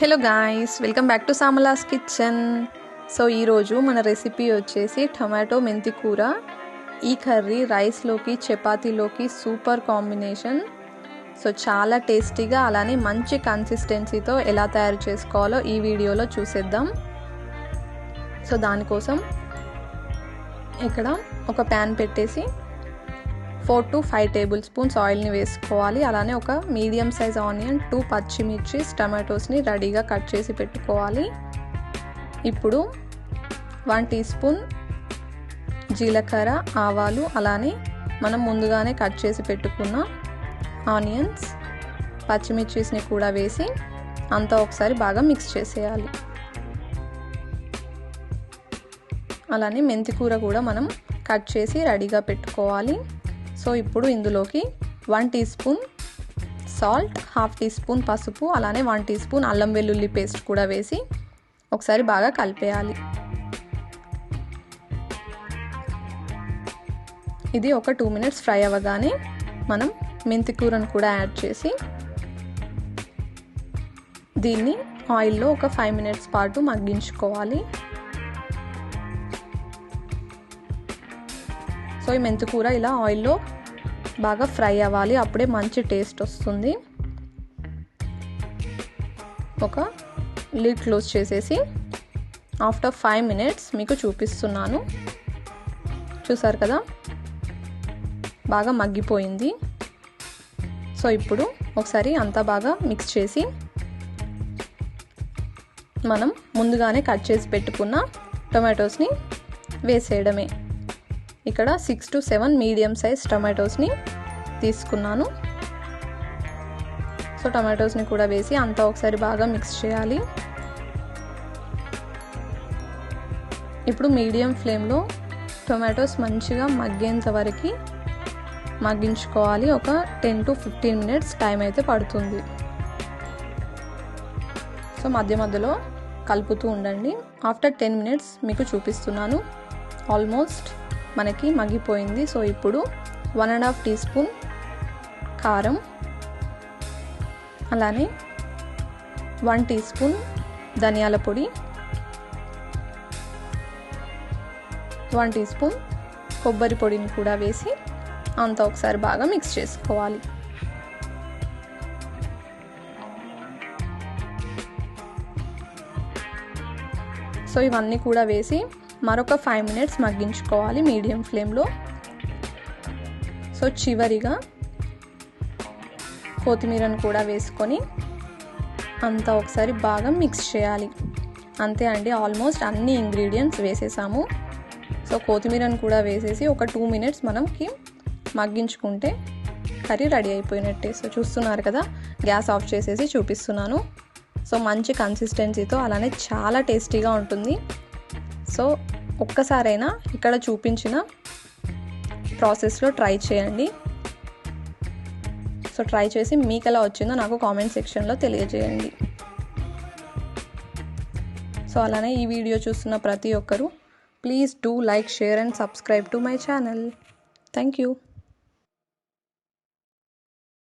Hello guys welcome back to Samala's kitchen so ఈరోజు మన recipe వచ్చేసి టమాటో మెంతి కూర ఈ కర్రీ రైస్లోకి చపాతీలోకి సూపర్ కాంబినేషన్ సో చాలా టేస్టీగా అలానే మంచి కన్సిస్టెన్సీతో ఎలా తయారు చేసుకోవాలో ఈ వీడియోలో చూసేద్దాం. సో దానికోసం ఇక్కడ ఒక ప్యాన్ పెట్టేసి four to five tablespoons ఆయిల్ని వేసుకోవాలి. అలానే ఒక మీడియం సైజ్ ఆనియన్ టూ పచ్చిమిర్చి టమాటోస్ని రెడీగా కట్ చేసి పెట్టుకోవాలి. ఇప్పుడు వన్ టీ స్పూన్ జీలకర్ర ఆవాలు అలానే మనం ముందుగానే కట్ చేసి పెట్టుకున్న ఆనియన్స్ పచ్చిమిర్చిస్ని కూడా వేసి అంతా ఒకసారి బాగా మిక్స్ చేసేయాలి. అలానే మెంతి కూర కూడా మనం కట్ చేసి రెడీగా పెట్టుకోవాలి. సో ఇప్పుడు ఇందులోకి one teaspoon salt half teaspoon పసుపు అలానే వన్ టీ స్పూన్ అల్లం వెల్లుల్లి పేస్ట్ కూడా వేసి ఒకసారి బాగా కలిపేయాలి. ఇది ఒక టూ మినిట్స్ ఫ్రై అవ్వగానే మనం మెంతి కూరను కూడా యాడ్ చేసి దీన్ని ఆయిల్లో ఒక ఫైవ్ మినిట్స్ పాటు మగ్గించుకోవాలి. సో ఈ మెంతి కూర ఇలా ఆయిల్లో బాగా ఫ్రై అవ్వాలి. అప్పుడే మంచి టేస్ట్ వస్తుంది. ఒక లిడ్ క్లోజ్ చేసేసి ఆఫ్టర్ ఫైవ్ మినిట్స్ మీకు చూపిస్తున్నాను. చూసారు కదా? బాగా మగ్గిపోయింది. సో ఇప్పుడు ఒకసారి అంతా బాగా మిక్స్ చేసి మనం ముందుగానే కట్ చేసి పెట్టుకున్న టొమాటోస్ని వేసేయడమే. ఇక్కడ six to seven medium size టమాటోస్ని తీసుకున్నాను. సో టమాటోస్ని కూడా వేసి అంతా ఒకసారి బాగా మిక్స్ చేయాలి. ఇప్పుడు మీడియం ఫ్లేమ్లో టొమాటోస్ మంచిగా మగ్గేంత వరకు మగ్గించుకోవాలి. ఒక ten to fifteen minutes time అయితే పడుతుంది. సో మధ్య మధ్యలో కలుపుతూ ఉండండి. ఆఫ్టర్ టెన్ మినిట్స్ మీకు చూపిస్తున్నాను. ఆల్మోస్ట్ మనకి మగ్గిపోయింది. సో ఇప్పుడు one and half teaspoon కారం అలానే వన్ టీ స్పూన్ ధనియాల పొడి వన్ టీ స్పూన్ కొబ్బరి పొడిని కూడా వేసి అంతా ఒకసారి బాగా మిక్స్ చేసుకోవాలి. సో ఇవన్నీ కూడా వేసి మరొక ఫైవ్ మినిట్స్ మగ్గించుకోవాలి మీడియం ఫ్లేమ్లో సో చివరిగా కొత్తిమీరను కూడా వేసుకొని అంతా ఒకసారి బాగా మిక్స్ చేయాలి. అంతే అండి ఆల్మోస్ట్ అన్ని ఇంగ్రీడియంట్స్ వేసేసాము. సో కొత్తిమీరను కూడా వేసేసి ఒక టూ మినిట్స్ మనకి మగ్గించుకుంటే కర్రీ రెడీ అయిపోయినట్టే. సో చూస్తున్నారు కదా గ్యాస్ ఆఫ్ చేసేసి చూపిస్తున్నాను. సో మంచి కన్సిస్టెన్సీతో అలానే చాలా టేస్టీగా ఉంటుంది. సో ఒక్కసారైనా ఇక్కడ చూపించిన ప్రాసెస్లో ట్రై చేయండి. సో ట్రై చేసి మీకు ఎలా వచ్చిందో నాకు కామెంట్ సెక్షన్లో తెలియజేయండి. సో అలానే ఈ వీడియో చూస్తున్న ప్రతి ఒక్కరూ please do like share and subscribe to my channel. Thank you.